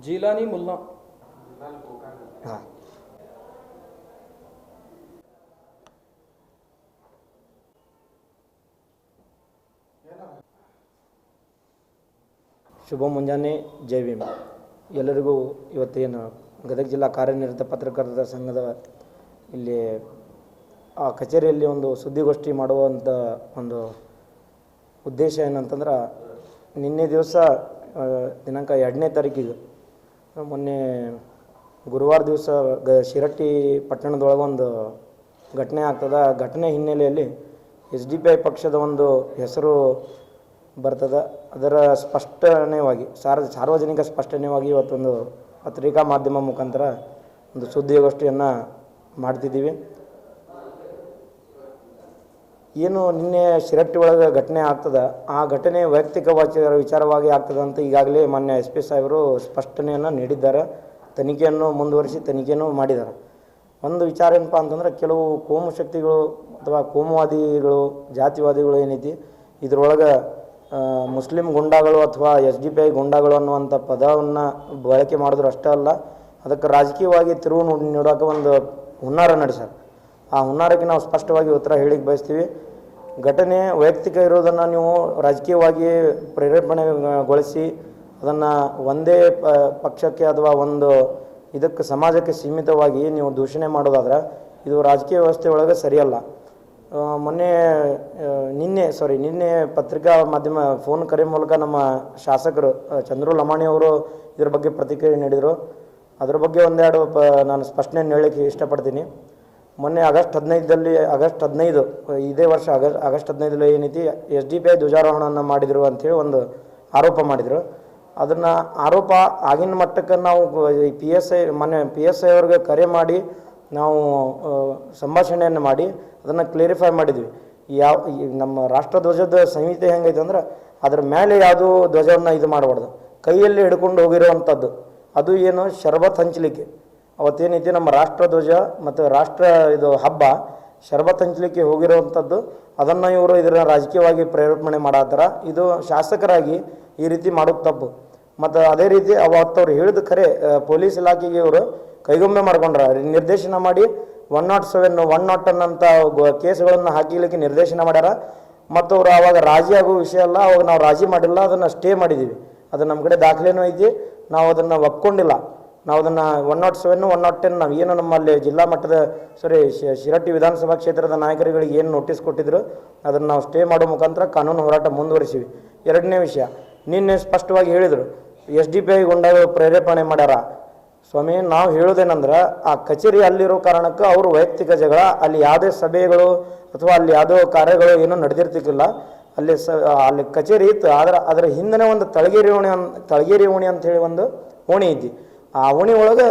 ಜೀಲಾನಿ ಮುಲ್ಲಾ. ಹಾಂ. ಶುಭ ಮುಂಜಾನೆ, ಜೈ ಭೀಮ್. ಎಲ್ಲರಿಗೂ ಇವತ್ತೇನು ಗದಗ ಜಿಲ್ಲಾ ಕಾರ್ಯನಿರತ ಪತ್ರಕರ್ತರ ಸಂಘದ ಇಲ್ಲಿ, ಆ ಕಚೇರಿಯಲ್ಲಿ ಒಂದು ಸುದ್ದಿಗೋಷ್ಠಿ ಮಾಡುವಂಥ ಒಂದು ಉದ್ದೇಶ ಏನಂತಂದ್ರೆ, ನಿನ್ನೆ ದಿವಸ ದಿನಾಂಕ ಎರಡನೇ ತಾರೀಕಿಗೆ ಮೊನ್ನೆ ಗುರುವಾರ ದಿವಸ ಗ, ಶಿರಟ್ಟಿ ಪಟ್ಟಣದೊಳಗೆ ಒಂದು ಘಟನೆ ಆಗ್ತದ. ಆ ಘಟನೆ ಹಿನ್ನೆಲೆಯಲ್ಲಿ ಎಸ್ ಡಿ ಪಿ ಐ ಪಕ್ಷದ ಒಂದು ಹೆಸರು ಬರ್ತದೆ. ಅದರ ಸ್ಪಷ್ಟನೆವಾಗಿ ಸಾರ್ ಸಾರ್ವಜನಿಕ ಸ್ಪಷ್ಟನೆವಾಗಿ ಇವತ್ತೊಂದು ಪತ್ರಿಕಾ ಮಾಧ್ಯಮ ಮುಖಾಂತರ ಒಂದು ಸುದ್ದಿಗೋಷ್ಠಿಯನ್ನು ಮಾಡ್ತಿದ್ದೀವಿ. ಏನು ನಿನ್ನೆ ಶಿರಟ್ಟಿ ಒಳಗೆ ಘಟನೆ ಆಗ್ತದೆ, ಆ ಘಟನೆ ವೈಯಕ್ತಿಕ ವಾಚ ವಿಚಾರವಾಗಿ ಆಗ್ತದೆ ಅಂತ ಈಗಾಗಲೇ ಮಾನ್ಯ ಎಸ್ ಪಿ ಸಾಹೇಬರು ಸ್ಪಷ್ಟನೆಯನ್ನು ನೀಡಿದ್ದಾರೆ, ತನಿಖೆಯನ್ನು ಮುಂದುವರಿಸಿ ತನಿಖೆಯನ್ನು ಮಾಡಿದ್ದಾರೆ. ಒಂದು ವಿಚಾರ ಏನಪ್ಪ ಅಂತಂದ್ರೆ, ಕೆಲವು ಕೋಮು ಶಕ್ತಿಗಳು ಅಥವಾ ಕೋಮುವಾದಿಗಳು, ಜಾತಿವಾದಿಗಳು ಏನೈತಿ, ಇದರೊಳಗೆ ಮುಸ್ಲಿಂ ಗುಂಡಾಗಳು ಅಥವಾ ಎಸ್ ಡಿ ಪಿ ಐ ಗುಂಡಾಗಳು ಅನ್ನುವಂಥ ಪದವನ್ನು ಬಳಕೆ ಮಾಡಿದ್ರು ಅಷ್ಟೇ ಅಲ್ಲ, ಅದಕ್ಕೆ ರಾಜಕೀಯವಾಗಿ ತಿರುವು ನೀಡ್- ನೀಡೋಕೆ ಒಂದು ಹುನ್ನಾರ ನಡೆಸ್ಯಾರ. ಆ ಹುನ್ನಾರಕ್ಕೆ ನಾವು ಸ್ಪಷ್ಟವಾಗಿ ಉತ್ತರ ಹೇಳಿಕ್ಕೆ ಬಯಸ್ತೀವಿ. ಘಟನೆ ವೈಯಕ್ತಿಕ ಇರೋದನ್ನು ನೀವು ರಾಜಕೀಯವಾಗಿ ಪ್ರೇರೇಪಣೆಗೊಳಿಸಿ, ಅದನ್ನು ಒಂದೇ ಪಕ್ಷಕ್ಕೆ ಅಥವಾ ಒಂದು ಇದಕ್ಕೆ ಸಮಾಜಕ್ಕೆ ಸೀಮಿತವಾಗಿ ನೀವು ದೂಷಣೆ ಮಾಡೋದಾದ್ರೆ ಇದು ರಾಜಕೀಯ ವ್ಯವಸ್ಥೆ ಒಳಗೆ ಸರಿಯಲ್ಲ. ಮೊನ್ನೆ ನಿನ್ನೆ ಸಾರಿ ನಿನ್ನೆ ಪತ್ರಿಕಾ ಮಾಧ್ಯಮ, ಫೋನ್ ಕರೆ ಮೂಲಕ ನಮ್ಮ ಶಾಸಕರು ಚಂದ್ರು ಲಮಾಣಿ ಅವರು ಇದ್ರ ಬಗ್ಗೆ ಪ್ರತಿಕ್ರಿಯೆ ನೀಡಿದರು. ಅದ್ರ ಬಗ್ಗೆ ಒಂದೆರಡು ನಾನು ಸ್ಪಷ್ಟನೆ ಹೇಳಲಿಕ್ಕೆ ಇಷ್ಟಪಡ್ತೀನಿ. ಮೊನ್ನೆ ಆಗಸ್ಟ್ ಹದಿನೈದರಲ್ಲಿ, ಆಗಸ್ಟ್ ಹದಿನೈದು, ಇದೇ ವರ್ಷ ಆಗಸ್ಟ್ ಆಗಸ್ಟ್ ಹದಿನೈದರಲ್ಲಿ ಏನೈತಿ, ಎಸ್ ಡಿ ಪಿ ಐ ಧ್ವಜಾರೋಹಣವನ್ನು ಮಾಡಿದರು ಅಂಥೇಳಿ ಒಂದು ಆರೋಪ ಮಾಡಿದರು. ಅದನ್ನು ಆರೋಪ ಆಗಿನ ಮಟ್ಟಕ್ಕೆ ನಾವು ಪಿ ಎಸ್ ಐ, ಮೊನ್ನೆ ಪಿ ಎಸ್ ಐ ಅವ್ರಿಗೆ ಕರೆ ಮಾಡಿ, ನಾವು ಸಂಭಾಷಣೆಯನ್ನು ಮಾಡಿ, ಅದನ್ನು ಕ್ಲಿಯರಿಫೈ ಮಾಡಿದ್ವಿ. ಯಾವ, ಈ ನಮ್ಮ ರಾಷ್ಟ್ರಧ್ವಜದ ಸಂಹಿತೆ ಹೆಂಗೈತೆ ಅಂದ್ರೆ, ಅದ್ರ ಮೇಲೆ ಯಾವುದು ಧ್ವಜವನ್ನು ಇದು ಮಾಡಬಾರ್ದು. ಕೈಯಲ್ಲಿ ಹಿಡ್ಕೊಂಡು ಹೋಗಿರುವಂಥದ್ದು. ಅದು ಏನು, ಶರಬತ್ ಹಂಚಲಿಕ್ಕೆ. ಅವತ್ತೇನೈತಿ ನಮ್ಮ ರಾಷ್ಟ್ರಧ್ವಜ ಮತ್ತು ರಾಷ್ಟ್ರ ಇದು ಹಬ್ಬ ಶರಬತ್ ಹಂಚಲಿಕ್ಕೆ ಹೋಗಿರುವಂಥದ್ದು, ಅದನ್ನು ಇವರು ಇದರ ರಾಜಕೀಯವಾಗಿ ಪ್ರೇರೇಪಣೆ ಮಾಡತ್ತಾರ. ಇದು ಶಾಸಕರಾಗಿ ಈ ರೀತಿ ಮಾಡೋದು ತಪ್ಪು. ಮತ್ತು ಅದೇ ರೀತಿ ಅವತ್ತವ್ರು ಹೇಳಿದ ಖರೆ ಪೊಲೀಸ್ ಇಲಾಖೆಗೆ ಇವರು ಕೈಗೊಂಬೆ ಮಾಡ್ಕೊಂಡ್ರ. ನಿರ್ದೇಶನ ಮಾಡಿ one naught seven one naught ಅನ್ನಂಥ ಕೇಸ್ಗಳನ್ನು ಹಾಕಿಲಿಕ್ಕೆ ನಿರ್ದೇಶನ ಮಾಡ್ಯಾರ. ಮತ್ತು ಅವರು ಆವಾಗ ರಾಜಿ ಆಗೋ ವಿಷಯ ಅಲ್ಲ, ಅವಾಗ ನಾವು ರಾಜಿ ಮಾಡಿಲ್ಲ, ಅದನ್ನು ಸ್ಟೇ ಮಾಡಿದ್ದೀವಿ ಅದು ನಮ್ಮ ಕಡೆ ದಾಖಲೆನೂ ಐತಿ, ನಾವು ಅದನ್ನು ಒಪ್ಕೊಂಡಿಲ್ಲ. ನಾವು ಅದನ್ನು one naught seven one naught ten ನಾವು ಏನು ನಮ್ಮಲ್ಲಿ ಜಿಲ್ಲಾ ಮಟ್ಟದ ಸಾರಿ ಶಿರಟ್ಟಿ ವಿಧಾನಸಭಾ ಕ್ಷೇತ್ರದ ನಾಯಕರುಗಳಿಗೆ ಏನು ನೋಟಿಸ್ ಕೊಟ್ಟಿದ್ರು, ಅದನ್ನು ನಾವು ಸ್ಟೇ ಮಾಡೋ ಮುಖಾಂತರ ಕಾನೂನು ಹೋರಾಟ ಮುಂದುವರಿಸಿವಿ. ಎರಡನೇ ವಿಷಯ, ನಿನ್ನೆ ಸ್ಪಷ್ಟವಾಗಿ ಹೇಳಿದರು ಎಸ್ ಡಿ ಪಿ ಐ ಪ್ರೇರೇಪಣೆ ಮಾಡ್ಯಾರ. ಸ್ವಾಮಿ, ನಾವು ಹೇಳೋದೇನೆಂದ್ರೆ, ಆ ಕಚೇರಿ ಅಲ್ಲಿರೋ ಕಾರಣಕ್ಕೆ ಅವರು ವೈಯಕ್ತಿಕ ಜಗಳ, ಅಲ್ಲಿ ಯಾವುದೇ ಸಭೆಗಳು ಅಥವಾ ಅಲ್ಲಿ ಯಾವುದೋ ಕಾರ್ಯಗಳು ಏನೂ ನಡೆದಿರ್ತಿಕ್ಕಿಲ್ಲ ಅಲ್ಲಿ ಸ, ಅಲ್ಲಿ ಕಚೇರಿ ಇತ್ತು, ಆದ್ರೆ, ಅದರ ಹಿಂದಿನ ಒಂದು ತಳಗೇರಿ ಓಣಿ ಅನ್, ತಳಗೇರಿ ಓಣಿ ಅಂತ ಹೇಳಿ ಒಂದು ಓಣಿ ಐತಿ. ಆ ಓಣಿ ಒಳಗೆ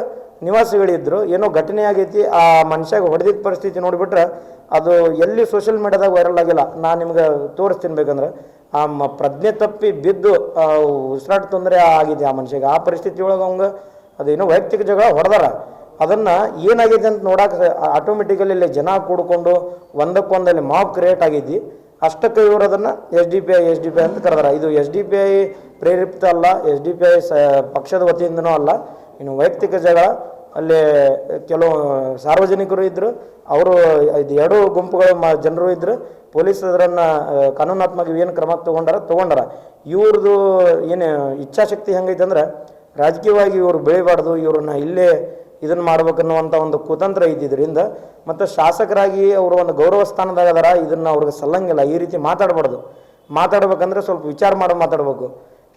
ನಿವಾಸಿಗಳಿದ್ರು. ಏನೋ ಘಟನೆ ಆಗೈತಿ, ಆ ಮನುಷ್ಯಾಗ ಹೊಡೆದಿದ್ದ ಪರಿಸ್ಥಿತಿ ನೋಡಿಬಿಟ್ರೆ ಅದು ಎಲ್ಲಿ ಸೋಷಿಯಲ್ ಮೀಡಿಯಾದಾಗ ವೈರಲ್ ಆಗಿಲ್ಲ. ನಾನು ನಿಮ್ಗೆ ತೋರಿಸ್ತೀನಿ ಬೇಕಂದ್ರೆ, ಆ ಮ ಪ್ರಜ್ಞೆ ತಪ್ಪಿ ಬಿದ್ದು ಉಸಿರಾಟ ತೊಂದರೆ ಆಗಿದೆ ಆ ಮನುಷ್ಯಗೆ? ಆ ಪರಿಸ್ಥಿತಿ ಒಳಗೆ ಅವಂಗ ಅದೇನೋ ವೈಯಕ್ತಿಕ ಜಗಳ ಹೊಡೆದಾರ. ಅದನ್ನು ಏನಾಗಿದೆ ಅಂತ ನೋಡಕ್ಕೆ ಆಟೋಮೆಟಿಕಲಿ ಇಲ್ಲಿ ಜನ ಕೂಡಿಕೊಂಡು ಒಂದಕ್ಕೊಂದಲ್ಲಿ ಮಾಬ್ ಕ್ರಿಯೇಟ್ ಆಗಿದ್ದು ಅಷ್ಟಕ್ಕೆ ಇವರು ಅದನ್ನು S D P I S D P I ಅಂತ ಕರೆದಾರ. ಇದು ಎಸ್ ಡಿ ಪಿ ಐ ಪ್ರೇರಿತ ಅಲ್ಲ ಎಸ್ ಡಿ ಪಿ ಐ ಸ, ಪಕ್ಷದ ವತಿಯಿಂದನೂ ಅಲ್ಲ. ಇನ್ನು ವೈಯಕ್ತಿಕ ಜಗಳ, ಅಲ್ಲಿ ಕೆಲವು ಸಾರ್ವಜನಿಕರು ಇದ್ದರು ಅವರು ಇದು ಎರಡೂ ಗುಂಪುಗಳ ಮ ಜನರು ಇದ್ದರು ಪೊಲೀಸ್ ಅದರನ್ನು ಕಾನೂನಾತ್ಮಕ ಏನು ಕ್ರಮ ತೊಗೊಂಡಾರ ತೊಗೊಂಡಾರ. ಇವ್ರದ್ದು ಏನು ಇಚ್ಛಾಶಕ್ತಿ ಹೆಂಗೈತೆ ಅಂದ್ರೆ, ರಾಜಕೀಯವಾಗಿ ಇವರು ಬೆಳಿಬಾರ್ದು, ಇವ್ರನ್ನ ಇಲ್ಲೇ ಇದನ್ನು ಮಾಡ್ಬೇಕನ್ನುವಂಥ ಒಂದು ಕುತಂತ್ರ ಇದ್ದಿದ್ದರಿಂದ ಮತ್ತು ಶಾಸಕರಾಗಿ ಅವರು ಒಂದು ಗೌರವ ಸ್ಥಾನದಾಗ ಅದಾರ, ಇದನ್ನು ಅವ್ರಿಗೆ ಸಲ್ಲಂಗಿಲ್ಲ, ಈ ರೀತಿ ಮಾತಾಡಬಾರ್ದು. ಮಾತಾಡ್ಬೇಕಂದ್ರೆ ಸ್ವಲ್ಪ ವಿಚಾರ ಮಾಡಿ ಮಾತಾಡಬೇಕು.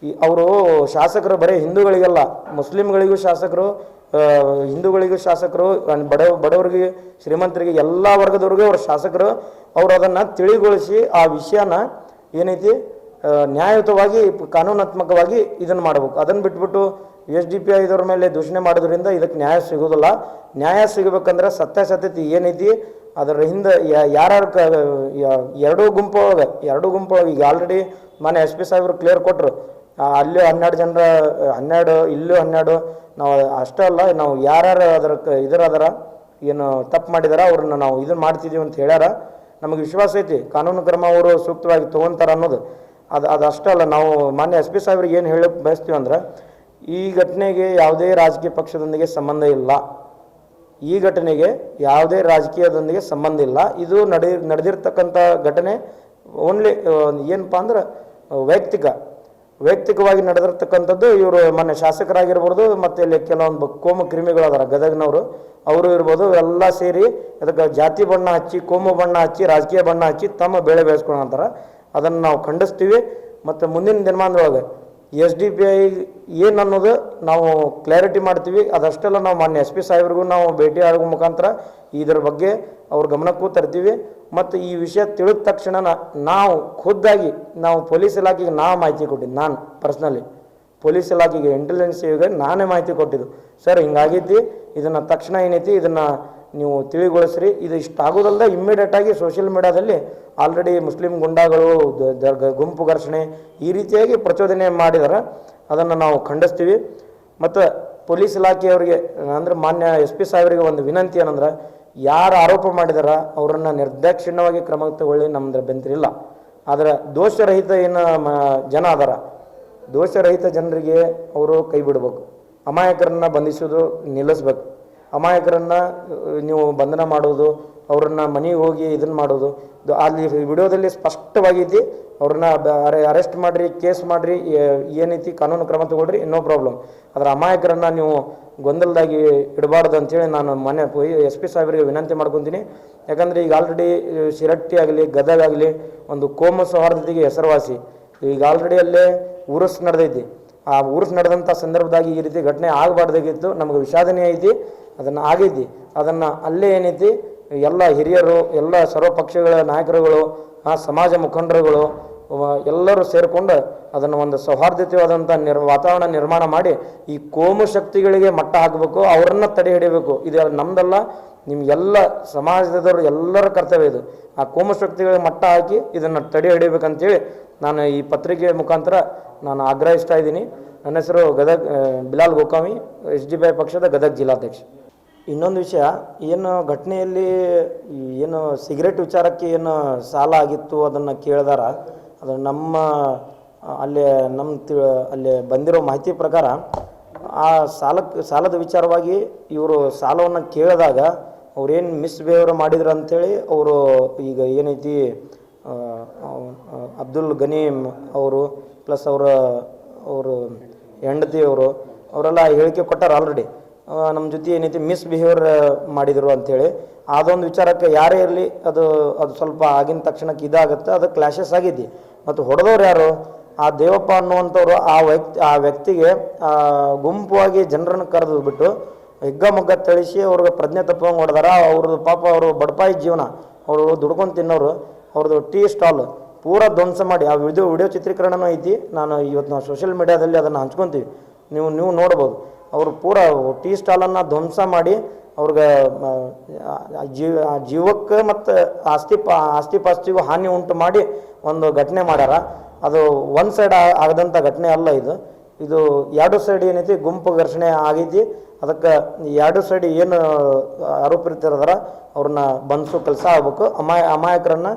ಈ ಅವರು ಶಾಸಕರು ಬರೀ ಹಿಂದೂಗಳಿಗೆಲ್ಲ, ಮುಸ್ಲಿಮ್ಗಳಿಗೂ ಶಾಸಕರು ಹಿಂದೂಗಳಿಗೂ ಶಾಸಕರು ಬಡ, ಬಡವರಿಗೆ, ಶ್ರೀಮಂತರಿಗೆ ಎಲ್ಲ ವರ್ಗದವ್ರಿಗೂ ಅವ್ರ ಶಾಸಕರು. ಅವರು ಅದನ್ನು ತಿಳಿಗೊಳಿಸಿ ಆ ವಿಷಯನ ಏನೈತಿ ನ್ಯಾಯಯುತವಾಗಿ, ಕಾನೂನಾತ್ಮಕವಾಗಿ ಇದನ್ನು ಮಾಡಬೇಕು. ಅದನ್ನು ಬಿಟ್ಬಿಟ್ಟು ಎಸ್ ಡಿ ಪಿ ಐದವ್ರ ಮೇಲೆ ದೂಷಣೆ ಮಾಡೋದ್ರಿಂದ ಇದಕ್ಕೆ ನ್ಯಾಯ ಸಿಗೋದಿಲ್ಲ. ನ್ಯಾಯ ಸಿಗಬೇಕಂದ್ರೆ ಸತ್ಯಾಸತ್ಯತೆ ಏನೈತಿ, ಅದರ ಹಿಂದೆ ಯಾರ್ಯಾರು ಕ ಎರಡೂ ಗುಂಪೊಳಗೆ ಎರಡೂ ಗುಂಪೊಳಗೆ ಈಗ ಆಲ್ರೆಡಿ ಮನೆ ಎಸ್ ಪಿ ಸಾಹೇಬರು ಕ್ಲಿಯರ್ ಕೊಟ್ಟರು ಅಲ್ಲಿ ಹನ್ನೆರಡು ಜನರ, ಹನ್ನೆರಡು, ಇಲ್ಲೂ ಹನ್ನೆರಡು, ನಾವು ಅಷ್ಟೇ ಅಲ್ಲ, ನಾವು ಯಾರ್ಯಾರು ಅದರ ಇದರ ಅದರ ಏನು ತಪ್ಪು ಮಾಡಿದಾರ, ಅವ್ರನ್ನ ನಾವು ಇದನ್ನು ಮಾಡ್ತಿದ್ದೀವಿ ಅಂತ ಹೇಳ್ಯಾರ. ನಮಗೆ ವಿಶ್ವಾಸ ಐತಿ, ಕಾನೂನು ಕ್ರಮ ಅವರು ಸೂಕ್ತವಾಗಿ ತೊಗೊಂತಾರ ಅನ್ನೋದು. ಅದು ಅದು ಅಷ್ಟೇ ಅಲ್ಲ, ನಾವು ಮಾನ್ಯ ಎಸ್ ಪಿ ಸಾಹೇಬ್ರಿಗೆ ಏನು ಹೇಳಕ್ಕೆ ಬಯಸ್ತೀವಿ ಅಂದ್ರೆ, ಈ ಘಟನೆಗೆ ಯಾವುದೇ ರಾಜಕೀಯ ಪಕ್ಷದೊಂದಿಗೆ ಸಂಬಂಧ ಇಲ್ಲ. ಈ ಘಟನೆಗೆ ಯಾವುದೇ ರಾಜಕೀಯದೊಂದಿಗೆ ಸಂಬಂಧ ಇಲ್ಲ. ಇದು ನಡೆ, ನಡೆದಿರ್ತಕ್ಕಂಥ ಘಟನೆ ಓನ್ಲಿ ಏನಪ್ಪ ಅಂದ್ರೆ, ವೈಯಕ್ತಿಕ. ವೈಯಕ್ತಿಕವಾಗಿ ನಡೆದಿರ್ತಕ್ಕಂಥದ್ದು ಇವರು ಮೊನ್ನೆ ಶಾಸಕರಾಗಿರ್ಬೋದು, ಮತ್ತು ಇಲ್ಲಿ ಕೆಲವೊಂದು ಕೋಮು ಕ್ರಿಮಿಗಳು ಅದಾರ ಗದಗ್ನವರು, ಅವರು ಇರ್ಬೋದು ಎಲ್ಲ ಸೇರಿ ಅದಕ್ಕೆ ಜಾತಿ ಬಣ್ಣ ಹಚ್ಚಿ, ಕೋಮು ಬಣ್ಣ ಹಚ್ಚಿ, ರಾಜಕೀಯ ಬಣ್ಣ ಹಚ್ಚಿ ತಮ್ಮ ಬೆಳೆ ಬೆಳೆಸ್ಕೊಳಂತಾರ ಅದನ್ನು ನಾವು ಖಂಡಿಸ್ತೀವಿ. ಮತ್ತು ಮುಂದಿನ ದಿನಮಾನದೊಳಗೆ ಎಸ್ ಡಿ ಪಿ ಐ ಏನು ಅನ್ನೋದು ನಾವು ಕ್ಲಾರಿಟಿ ಮಾಡ್ತೀವಿ. ಅದಷ್ಟೆಲ್ಲ ನಾವು ಮಾನ್ಯ ಎಸ್ ಪಿ ಸಾಹೇಬ್ರಿಗೂ ನಾವು ಭೇಟಿ ಆಗೋ ಮುಖಾಂತರ ಇದರ ಬಗ್ಗೆ ಅವ್ರ ಗಮನಕ್ಕೂ ತರ್ತೀವಿ. ಮತ್ತು ಈ ವಿಷಯ ತಿಳಿದ ತಕ್ಷಣ ನಾವು ಖುದ್ದಾಗಿ ನಾವು ಪೊಲೀಸ್ ಇಲಾಖೆಗೆ ನಾ ಮಾಹಿತಿ ಕೊಟ್ಟಿದ್ದು, ನಾನು ಪರ್ಸ್ನಲಿ ಪೊಲೀಸ್ ಇಲಾಖೆಗೆ ಇಂಟೆಲಿಜೆನ್ಸ್ ಸೇವೆಗೆ ನಾನೇ ಮಾಹಿತಿ ಕೊಟ್ಟಿದ್ದು. ಸರ್ ಹಿಂಗಾಗೈತಿ ಇದನ್ನು ತಕ್ಷಣ ಏನೈತಿ? ಇದನ್ನು ನೀವು ತಿಳಿಗೊಳಿಸ್ರಿ. ಇದು ಇಷ್ಟಾಗೋದಲ್ಲದೆ ಇಮ್ಮಿಡಿಯೇಟಾಗಿ ಸೋಷಿಯಲ್ ಮೀಡಿಯಾದಲ್ಲಿ ಆಲ್ರೆಡಿ ಮುಸ್ಲಿಂ ಗುಂಡಾಗಳು ಗುಂಪು ಘರ್ಷಣೆ ಈ ರೀತಿಯಾಗಿ ಪ್ರಚೋದನೆ ಮಾಡಿದಾರೆ ಅದನ್ನು ನಾವು ಖಂಡಿಸ್ತೀವಿ. ಮತ್ತು ಪೊಲೀಸ್ ಇಲಾಖೆಯವರಿಗೆ ಅಂದರೆ ಮಾನ್ಯ ಎಸ್ ಪಿ ಸಾಹೇಬರಿಗೆ ಒಂದು ವಿನಂತಿ ಏನಂದ್ರೆ ಯಾರು ಆರೋಪ ಮಾಡಿದಾರ, ಅವರನ್ನು ನಿರ್ದಾಕ್ಷಿಣ್ಯವಾಗಿ ಕ್ರಮ ತಗೊಳ್ಳಿ ನಮ್ದು ಬೆಂತಿರಿಲ್ಲ ಆದರೆ ದೋಷರಹಿತ ಏನು ಜನ ಅದಾರ. ದೋಷರಹಿತ ಜನರಿಗೆ ಅವರು ಕೈ ಬಿಡಬೇಕು. ಅಮಾಯಕರನ್ನು ಬಂಧಿಸೋದು ನಿಲ್ಲಿಸ್ಬೇಕು. ಅಮಾಯಕರನ್ನು ನೀವು ಬಂಧನ ಮಾಡೋದು ಅವ್ರನ್ನ ಮನೆಗೆ ಹೋಗಿ ಇದನ್ನ ಮಾಡೋದು. ಅಲ್ಲಿ ವಿಡಿಯೋದಲ್ಲಿ ಸ್ಪಷ್ಟವಾಗೈತಿ ಅವ್ರನ್ನ ಅರೆಸ್ಟ್ ಮಾಡ್ರಿ, ಕೇಸ್ ಮಾಡ್ರಿ ಏನೈತಿ ಕಾನೂನು ಕ್ರಮ ತಗೊಳ್ರಿ, ನೋ ಪ್ರಾಬ್ಲಮ್. ಅದರ ಅಮಾಯಕರನ್ನ ನೀವು ಗೊಂದಲದಾಗಿ ಇಡಬಾರ್ದು ಅಂತೇಳಿ ನಾನು ಮನೆ ಎಸ್ ಪಿ ಸಾಹೇಬರಿಗೆ ವಿನಂತಿ ಮಾಡ್ಕೊತೀನಿ. ಯಾಕಂದ್ರೆ ಈಗ ಆಲ್ರೆಡಿ ಶಿರಟ್ಟಿ ಆಗಲಿ, ಗದಗ ಆಗಲಿ, ಒಂದು ಕೋಮ ಸೌಹಾರ್ದತೆಗೆ ಹೆಸರುವಾಸಿ. ಈಗ ಆಲ್ರೆಡಿ ಅಲ್ಲೇ ಊರಸ್ ನಡೆದೈತಿ. ಆ ಊರಸ್ ನಡೆದಂಥ ಸಂದರ್ಭದಾಗ ಈ ರೀತಿ ಘಟನೆ ಆಗಬಾರ್ದಾಗಿತ್ತು. ನಮಗೆ ವಿಷಾದನೆ ಐತಿ, ಅದನ್ನು ಆಗೈತಿ ಅದನ್ನು ಅಲ್ಲೇ ಏನೈತಿ ಎಲ್ಲ ಹಿರಿಯರು, ಎಲ್ಲ ಸರ್ವಪಕ್ಷಗಳ ನಾಯಕರುಗಳು, ಆ ಸಮಾಜ ಮುಖಂಡರುಗಳು ಎಲ್ಲರೂ ಸೇರಿಕೊಂಡು ಅದನ್ನು ಒಂದು ಸೌಹಾರ್ದತೆಯಾದಂಥ ನಿರ್ ವಾತಾವರಣ ನಿರ್ಮಾಣ ಮಾಡಿ ಈ ಕೋಮು ಶಕ್ತಿಗಳಿಗೆ ಮಟ್ಟ ಹಾಕಬೇಕು, ಅವರನ್ನು ತಡೆ ಹಿಡಿಯಬೇಕು ಇದು ನಮ್ದಲ್ಲ ನಿಮ್ಗೆಲ್ಲ ಸಮಾಜದವರು ಎಲ್ಲರ ಕರ್ತವ್ಯ ಇದು. ಆ ಕೋಮು ಶಕ್ತಿಗಳಿಗೆ ಮಟ್ಟ ಹಾಕಿ ಇದನ್ನು ತಡೆ ಹಿಡಿಬೇಕಂತೇಳಿ ನಾನು ಈ ಪತ್ರಿಕೆ ಮುಖಾಂತರ ನಾನು ಆಗ್ರಹಿಸ್ತಾ ಇದ್ದೀನಿ. ನನ್ನ ಹೆಸರು Gadag Bilal Gokami S D B ಪಕ್ಷದ ಗದಗ್ ಜಿಲ್ಲಾಧ್ಯಕ್ಷ. ಇನ್ನೊಂದು ವಿಷಯ, ಏನು ಘಟನೆಯಲ್ಲಿ ಏನು ಸಿಗರೇಟ್ ವಿಚಾರಕ್ಕೆ ಏನು ಸಾಲ ಆಗಿತ್ತು ಅದನ್ನು ಕೇಳಿದಾರ, ಅದು ನಮ್ಮ, ಅಲ್ಲಿ ನಮ್ಮ ತಿ, ಅಲ್ಲಿ ಬಂದಿರೋ ಮಾಹಿತಿ ಪ್ರಕಾರ, ಆ ಸಾಲಕ್ಕೆ ಸಾಲದ ವಿಚಾರವಾಗಿ ಇವರು ಸಾಲವನ್ನು ಕೇಳಿದಾಗ ಅವ್ರೇನು ಮಿಸ್ಬಿಹೇವರ್ ಮಾಡಿದ್ರು ಅಂಥೇಳಿ ಅವರು ಈಗ ಏನೈತಿ ಅಬ್ದುಲ್ ಗನೀಮ್ ಅವರು ಪ್ಲಸ್ ಅವರ, ಅವರು ಹೆಂಡತಿ ಅವರು, ಅವರೆಲ್ಲ ಹೇಳಿಕೆ ಕೊಟ್ಟಾರ ಆಲ್ರೆಡಿ ನಮ್ಮ ಜೊತೆ ಏನೈತಿ ಮಿಸ್ಬಿಹೇವಿಯರ್ ಮಾಡಿದರು ಅಂಥೇಳಿ ಅದೊಂದು ವಿಚಾರಕ್ಕೆ ಯಾರೇ ಇರಲಿ, ಅದು ಅದು ಸ್ವಲ್ಪ ಆಗಿನ ತಕ್ಷಣಕ್ಕೆ ಇದಾಗುತ್ತೆ, ಅದು ಕ್ಲಾಶಸ್ ಆಗೈತಿ ಮತ್ತು ಹೊಡೆದವ್ರು ಯಾರು? ಆ ದೇವಪ್ಪ ಅನ್ನುವಂಥವ್ರು ಆ ವ್ಯಕ್ತಿ, ಆ ವ್ಯಕ್ತಿಗೆ ಗುಂಪುವಾಗಿ ಜನರನ್ನು ಕರೆದು ಬಿಟ್ಟು ಹಿಗ್ಗಮಗ್ಗ ತಳಿಸಿ ಅವ್ರಿಗೆ ಪ್ರಜ್ಞೆ ತಪ್ಪಂಗೆ ಹೊಡೆದಾರ. ಅವ್ರದ್ದು ಪಾಪ ಅವರು ಬಡಪಾಯಿ ಜೀವನ. ಅವರು ದುಡ್ಕೊಂಡು ತಿನ್ನೋರು. ಅವ್ರದ್ದು ಟೀ ಸ್ಟಾಲ್. ಪೂರ ಧ್ವಂಸ ಮಾಡಿ. ಆ ವಿಡಿಯೋ ವಿಡಿಯೋ ಚಿತ್ರೀಕರಣನೂ ಐತಿ. ನಾನು ಇವತ್ತು ನಾವು ಸೋಷಿಯಲ್ ಮೀಡಿಯಾದಲ್ಲಿ ಅದನ್ನು ಹಂಚ್ಕೊತೀವಿ. ನೀವು ನೀವು ನೋಡ್ಬೋದು. ಅವರು ಪೂರ ಟೀ ಸ್ಟಾಲನ್ನು ಧ್ವಂಸ ಮಾಡಿ ಅವ್ರಿಗೆ ಜೀವ ಜೀವಕ್ಕೆ ಮತ್ತು ಆಸ್ತಿ ಪ, ಆಸ್ತಿ ಪಾಸ್ತಿಗೂ ಹಾನಿ ಉಂಟು ಮಾಡಿ ಒಂದು ಘಟನೆ ಮಾಡ್ಯಾರ. ಅದು ಒಂದು ಸೈಡ್ ಆಗದಂಥ ಘಟನೆ ಅಲ್ಲ ಇದು. ಇದು ಎರಡು ಸೈಡ್ ಏನೈತಿ, ಗುಂಪು ಘರ್ಷಣೆ ಆಗೈತಿ. ಅದಕ್ಕೆ ಎರಡು ಸೈಡ್ ಏನು ಆರೋಪಿತರದಾರ ಅವ್ರನ್ನ ಬಂಧಿಸೋ ಕೆಲಸ ಆಗ್ಬೇಕು. ಅಮಾಯ, ಅಮಾಯಕರನ್ನು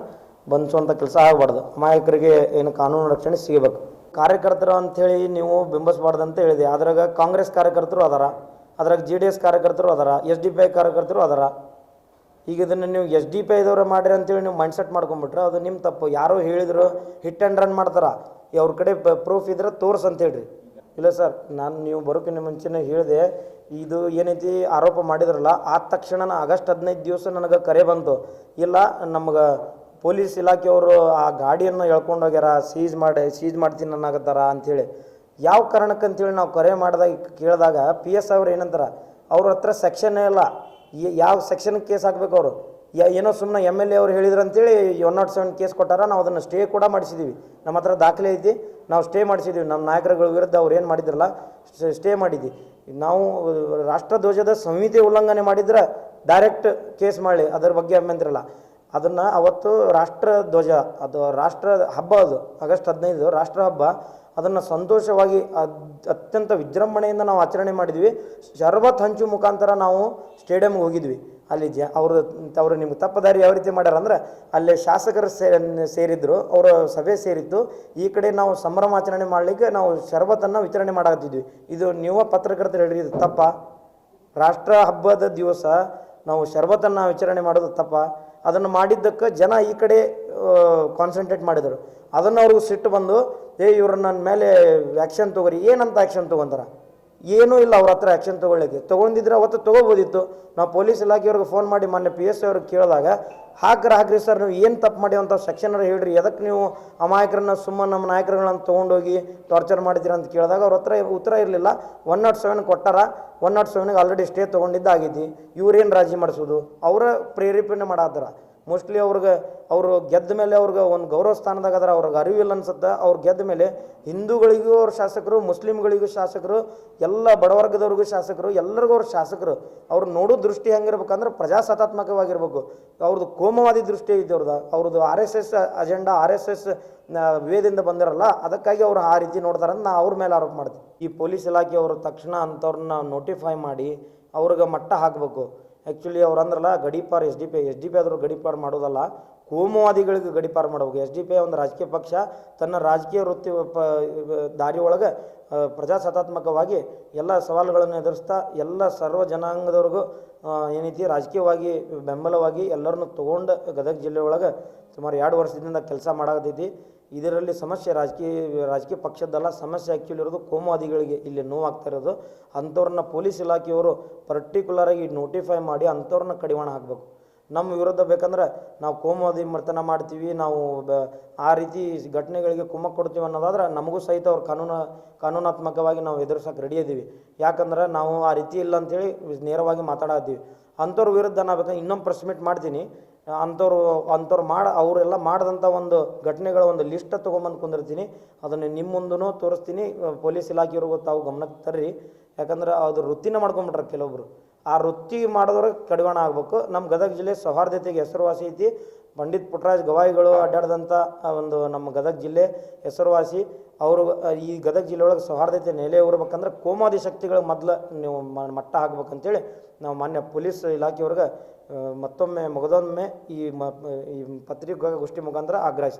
ಬಂಧಿಸುವಂಥ ಕೆಲಸ ಆಗಬಾರ್ದು. ಅಮಾಯಕರಿಗೆ ಏನು ಕಾನೂನು ರಕ್ಷಣೆ ಸಿಗಬೇಕು. ಕಾರ್ಯಕರ್ತರು ಅಂಥೇಳಿ ನೀವು ಬಿಂಬಿಸಬಾರ್ದು ಅಂತ ಹೇಳಿದೆ. ಅದ್ರಾಗ ಕಾಂಗ್ರೆಸ್ ಕಾರ್ಯಕರ್ತರು ಅದಾರ ಅದ್ರಾಗ ಜೆ ಡಿ ಎಸ್ ಕಾರ್ಯಕರ್ತರು ಅದಾರ, ಎಸ್ ಡಿ ಪಿ ಐ ಕಾರ್ಯಕರ್ತರು ಅದಾರ. ಈಗ ಇದನ್ನು ನೀವು ಎಸ್ ಡಿ ಪಿ ಐದವ್ರು ಮಾಡಿರಿ ಅಂತೇಳಿ ನೀವು ಮೈಂಡ್ಸೆಟ್ ಮಾಡ್ಕೊಂಬಿಟ್ರೆ ಅದು ನಿಮ್ಮ ತಪ್ಪು. ಯಾರೋ ಹೇಳಿದ್ರು ಹಿಟ್ ಆ್ಯಂಡ್ ರನ್ ಮಾಡ್ತಾರ. ಅವ್ರ ಕಡೆ ಪ್ರೂಫ್ ಇದ್ರೆ ತೋರ್ಸ್ ಅಂತ ಹೇಳ್ರಿ. ಇಲ್ಲ ಸರ್ ನಾನು ನೀವು ಬರೋಕ್ಕಿಂತ ಮುಂಚೆನೇ ಹೇಳಿದೆ, ಇದು ಏನೈತಿ ಆರೋಪ ಮಾಡಿದ್ರಲ್ಲ, ಆದ ತಕ್ಷಣ ಆಗಸ್ಟ್ ಹದಿನೈದು ದಿವಸ ನನಗೆ ಕರೆ ಬಂತು. ಇಲ್ಲ, ನಮ್ಗೆ ಪೊಲೀಸ್ ಇಲಾಖೆಯವರು ಆ ಗಾಡಿಯನ್ನು ಎಳ್ಕೊಂಡು ಹೋಗ್ಯಾರ ಸೀಜ್ ಮಾಡಿ ಸೀಜ್ ಮಾಡ್ತೀನಿ ಅನ್ನಾಗತ್ತಾರ ಅಂಥೇಳಿ. ಯಾವ ಕಾರಣಕ್ಕೆ ಅಂತೇಳಿ ನಾವು ಕರೆ ಮಾಡಿದಾಗ ಕೇಳಿದಾಗ ಪಿ ಎಸ್ ಅವ್ರು ಏನಂತಾರ, ಅವ್ರ ಹತ್ರ ಸೆಕ್ಷನ್ನೇ ಇಲ್ಲ. ಯಾವ ಸೆಕ್ಷನ್ ಕೇಸ್ ಹಾಕ್ಬೇಕು ಅವರು? ಏನೋ ಸುಮ್ಮನೆ ಎಂ ಎಲ್ ಎ ಅವ್ರು ಹೇಳಿದ್ರು ಅಂತೇಳಿ ಒನ್ ನಾಟ್ ಸೆವೆನ್ ಕೇಸ್ ಕೊಟ್ಟಾರ, ನಾವು ಅದನ್ನು ಸ್ಟೇ ಕೂಡ ಮಾಡಿಸಿದ್ದೀವಿ ನಮ್ಮ ಹತ್ರ ದಾಖಲೆ ಐತಿ, ನಾವು ಸ್ಟೇ ಮಾಡಿಸಿದ್ದೀವಿ ನಮ್ಮ ನಾಯಕರುಗಳ ವಿರುದ್ಧ ಅವ್ರು ಏನು ಮಾಡಿದ್ರಲ್ಲ ಸ್ಟೇ ಮಾಡಿದ್ವಿ. ನಾವು ರಾಷ್ಟ್ರಧ್ವಜದ ಸಂಹಿತೆ ಉಲ್ಲಂಘನೆ ಮಾಡಿದ್ರೆ ಡೈರೆಕ್ಟ್ ಕೇಸ್ ಮಾಡಿ ಅದರ ಬಗ್ಗೆ ಅಭ್ಯಂತರಲ್ಲ ಅದನ್ನು ಅವತ್ತು ರಾಷ್ಟ್ರ ಧ್ವಜ, ಅದು ರಾಷ್ಟ್ರ ಹಬ್ಬ ಅದು, ಆಗಸ್ಟ್ ಹದಿನೈದು ರಾಷ್ಟ್ರ ಹಬ್ಬ, ಅದನ್ನು ಸಂತೋಷವಾಗಿ ಅತ್ಯಂತ ವಿಜೃಂಭಣೆಯಿಂದ ನಾವು ಆಚರಣೆ ಮಾಡಿದ್ವಿ. ಶರ್ಬತ್ ಹಂಚು ಮುಖಾಂತರ ನಾವು ಸ್ಟೇಡಿಯಮ್ಗೆ ಹೋಗಿದ್ವಿ. ಅಲ್ಲಿ ಜ ಅವರು ಅವರು ನಿಮ್ಗೆ ತಪ್ಪದಾರಿ ಯಾವ ರೀತಿ ಮಾಡ್ಯಾರ ಅಂದ್ರೆ, ಅಲ್ಲಿ ಶಾಸಕರು ಸೇರಿದ್ರು, ಅವರ ಸಭೆ ಸೇರಿತ್ತು. ಈ ಕಡೆ ನಾವು ಸಂಭ್ರಮಾಚರಣೆ ಮಾಡಲಿಕ್ಕೆ ನಾವು ಶರಬತ್ತನ್ನು ವಿತರಣೆ ಮಾಡಾಕತ್ತಿದ್ವಿ. ಇದು ನೀವು ಪತ್ರಕರ್ತರು ಹೇಳಿರಿ, ಇದು ತಪ್ಪ. ರಾಷ್ಟ್ರ ಹಬ್ಬದ ದಿವಸ ನಾವು ಶರಬತ್ತನ್ನು ವಿಚಾರಣೆ ಮಾಡೋದು ತಪ್ಪ. ಅದನ್ನು ಮಾಡಿದ್ದಕ್ಕೆ ಜನ ಈ ಕಡೆ ಕಾನ್ಸಂಟ್ರೇಟ್ ಮಾಡಿದರು. ಅದನ್ನು ಅವ್ರಿಗೂ ಸಿಟ್ಟು ಬಂದು, ಏ ಇವ್ರನ್ನ ನನ್ನ ಮೇಲೆ ಆ್ಯಕ್ಷನ್ ತೊಗೊರಿ, ಏನಂತ ಆ್ಯಕ್ಷನ್ ತೊಗೊಂತಾರ? ಏನೂ ಇಲ್ಲ ಅವ್ರ ಹತ್ರ ಆ್ಯಕ್ಷನ್ ತೊಗೊಳ್ಳಿಕ್ಕೆ. ತೊಗೊಂಡಿದ್ರೆ ಅವತ್ತು ತೊಗೋಬೋದಿತ್ತು. ನಾವು ಪೊಲೀಸ್ ಇಲಾಖೆಯವ್ರಿಗೆ ಫೋನ್ ಮಾಡಿ ಮೊನ್ನೆ ಪಿ ಎಸ್ ಅವ್ರಿಗೆ ಕೇಳಿದಾಗ, ಹಾಕ್ರ, ಹಾಕ್ರಿ ಸರ್ ನೀವು ಏನು ತಪ್ಪು ಮಾಡಿ ಅಂತ ಸೆಕ್ಷನ್ ಹೇಳ್ರಿ. ಎದಕ್ಕೆ ನೀವು ಅಮಾಯಕರನ್ನ, ಸುಮ್ಮನೆ ನಮ್ಮ ನಾಯಕರುಗಳನ್ನ ತೊಗೊಂಡೋಗಿ ಟಾರ್ಚರ್ ಮಾಡಿದ್ದೀರ ಅಂತ ಕೇಳಿದಾಗ ಅವ್ರ ಹತ್ರ ಉತ್ತರ ಇರಲಿಲ್ಲ. ಒನ್ ನಾಟ್ ಸೆವೆನ್ ಕೊಟ್ಟಾರ. ಒನ್ ನಾಟ್ ಸೆವೆನ್ಗೆ ಆಲ್ರೆಡಿ ಸ್ಟೇ ತೊಗೊಂಡಿದ್ದಾಗಿದ್ದು ಇವ್ರೇನು ರಾಜಿ ಮಾಡಿಸೋದು? ಅವರ ಪ್ರೇರೇಪಣೆ ಮಾಡತ್ತಾರ ಮೋಸ್ಟ್ಲಿ ಅವ್ರಿಗೆ, ಅವರು ಗೆದ್ದ ಮೇಲೆ ಅವ್ರಿಗೆ ಒಂದು ಗೌರವ ಸ್ಥಾನದಾಗ ಅದ್ರ, ಅವ್ರಿಗೆ ಅರಿವಿಲ್ಲ ಅನ್ಸುತ್ತೆ, ಅವ್ರು ಗೆದ್ದ ಮೇಲೆ ಹಿಂದೂಗಳಿಗೂ ಅವ್ರ ಶಾಸಕರು, ಮುಸ್ಲಿಮ್ಗಳಿಗೂ ಶಾಸಕರು, ಎಲ್ಲ ಬಡವರ್ಗದವ್ರಿಗೂ ಶಾಸಕರು, ಎಲ್ಲರಿಗೂ ಅವ್ರ ಶಾಸಕರು. ಅವ್ರು ನೋಡೋ ದೃಷ್ಟಿ ಹೆಂಗಿರ್ಬೇಕಂದ್ರೆ ಪ್ರಜಾಸತ್ತಾತ್ಮಕವಾಗಿರ್ಬೇಕು. ಅವ್ರದ್ದು ಕೋಮವಾದಿ ದೃಷ್ಟಿ ಐತೆ ಅವ್ರದ್ದು. ಅವ್ರದ್ದು R S S agenda, R S S ವೇದಿಂದ ಬಂದಿರಲ್ಲ, ಅದಕ್ಕಾಗಿ ಅವ್ರು ಆ ರೀತಿ ನೋಡ್ತಾರಂತ ನಾ ಅವ್ರ ಮೇಲೆ ಆರೋಪ ಮಾಡ್ತೀನಿ. ಈ ಪೊಲೀಸ್ ಇಲಾಖೆಯವರು ತಕ್ಷಣ ಅಂಥವ್ರನ್ನ ನೋಟಿಫೈ ಮಾಡಿ, ಅವ್ರಿಗೆ ಮಟ್ಟ ಹಾಕಬೇಕು. ಆ್ಯಕ್ಚುಲಿ ಅವ್ರು ಅಂದ್ರಲ್ಲ ಗಡೀಪಾರ್ S D P S D P ಆದರೂ ಗಡೀಪಾರ್ ಮಾಡೋದಲ್ಲ. ಕೋಮುವಾದಿಗಳಿಗೆ ಗಡಿಪಾರು ಮಾಡಬೇಕು ಎಸ್ ಡಿ ಪಿ ಒಂದು ರಾಜಕೀಯ ಪಕ್ಷ ತನ್ನ ರಾಜಕೀಯ ವೃತ್ತಿ ಪ ದಾರಿ ಒಳಗೆ ಪ್ರಜಾಸತ್ತಾತ್ಮಕವಾಗಿ ಎಲ್ಲ ಸವಾಲುಗಳನ್ನು ಎದುರಿಸ್ತಾ ಎಲ್ಲ ಸರ್ವ ಜನಾಂಗದವ್ರಿಗೂ ಏನೈತಿ ರಾಜಕೀಯವಾಗಿ ಬೆಂಬಲವಾಗಿ ಎಲ್ಲರನ್ನು ತೊಗೊಂಡು ಗದಗ ಜಿಲ್ಲೆ ಒಳಗೆ ಸುಮಾರು ಎರಡು ವರ್ಷದಿಂದ ಕೆಲಸ ಮಾಡಾಕತ್ತೈತಿ. ಇದರಲ್ಲಿ ಸಮಸ್ಯೆ ರಾಜಕೀಯ ರಾಜಕೀಯ ಪಕ್ಷದ್ದಲ್ಲ, ಸಮಸ್ಯೆ ಆ್ಯಕ್ಚುಲಿ ಇರೋದು ಕೋಮುವಾದಿಗಳಿಗೆ ಇಲ್ಲಿ ನೋವಾಗ್ತಾ ಇರೋದು. ಅಂಥವ್ರನ್ನ ಪೊಲೀಸ್ ಇಲಾಖೆಯವರು ಪರ್ಟಿಕ್ಯುಲರಾಗಿ ನೋಟಿಫೈ ಮಾಡಿ ಅಂಥವ್ರನ್ನ ಕಡಿವಾಣ ಹಾಕಬೇಕು. ನಮ್ಮ ವಿರುದ್ಧ ಬೇಕಂದ್ರೆ ನಾವು ಕೋಮುವಾದಿ ಮರ್ತನ ಮಾಡ್ತೀವಿ, ನಾವು ಬ- ಆ ರೀತಿ ಘಟನೆಗಳಿಗೆ ಕುಮ್ಮಕ್ಕು ಕೊಡ್ತೀವಿ ಅನ್ನೋದಾದ್ರೆ ನಮಗೂ ಸಹಿತ ಅವ್ರು ಕಾನೂನು, ಕಾನೂನಾತ್ಮಕವಾಗಿ ನಾವು ಎದುರಿಸೋಕೆ ರೆಡಿ ಇದ್ದೀವಿ ಯಾಕಂದ್ರೆ ನಾವು ಆ ರೀತಿ ಇಲ್ಲ ಅಂತೇಳಿ ನೇರವಾಗಿ ಮಾತಾಡತ್ತೀವಿ ಅಂಥವ್ರ ವಿರುದ್ಧ ನಾ ಬೇಕಾದ್ರೆ ಇನ್ನೊಂದು ಪ್ರೆಸ್ ಮಾಡ್ತೀನಿ. ಅಂಥವ್ರು ಅಂಥವ್ರು ಮಾಡ, ಅವರೆಲ್ಲ ಮಾಡಿದಂಥ ಒಂದು ಘಟನೆಗಳ ಒಂದು ಲಿಸ್ಟ್ ತೊಗೊಂಬಂದು ಕುಂದಿರ್ತೀನಿ. ಅದನ್ನು ನಿಮ್ಮ ಮುಂದೂ ತೋರಿಸ್ತೀನಿ ಪೊಲೀಸ್ ಇಲಾಖೆಯವ್ರಿಗೂ ತಾವು ಗಮನಕ್ಕೆ ತರ್ರಿ. ಯಾಕಂದ್ರೆ ಅದು ವೃತ್ತಿನ ಮಾಡ್ಕೊಂಬಿಟ್ರೆ ಕೆಲವೊಬ್ರು. ಆ ವೃತ್ತಿ ಮಾಡಿದವ್ರಿಗೆ ಕಡಿವಾಣ ಆಗಬೇಕು. ನಮ್ಮ ಗದಗ ಜಿಲ್ಲೆ ಸೌಹಾರ್ದತೆಗೆ ಹೆಸರುವಾಸಿ ಐತಿ. ಪಂಡಿತ್ ಪುಟ್ಟರಾಜ್ ಗವಾಯಿಗಳು ಅಡ್ಡಾಡಿದಂಥ ಒಂದು ನಮ್ಮ ಗದಗ ಜಿಲ್ಲೆ ಹೆಸರುವಾಸಿ. ಅವರು ಈ ಗದಗ ಜಿಲ್ಲೆಯೊಳಗೆ ಸೌಹಾರ್ದತೆ ನೆಲೆ ಉರ್ಬೇಕಂದ್ರೆ ಕೋಮಾದಿ ಶಕ್ತಿಗಳು ಮೊದಲು ನೀವು ಮಟ್ಟ ಹಾಕ್ಬೇಕಂತೇಳಿ ನಾವು ಮಾನ್ಯ ಪೊಲೀಸ್ ಇಲಾಖೆಯವ್ರಿಗೆ ಮತ್ತೊಮ್ಮೆ ಮೊಗದೊಮ್ಮೆ ಈ ಮ ಈ ಪತ್ರಿಕಾಗೋಷ್ಠಿ ಮುಖಾಂತರ ಆಗ್ರಹಿಸ್ತೀವಿ.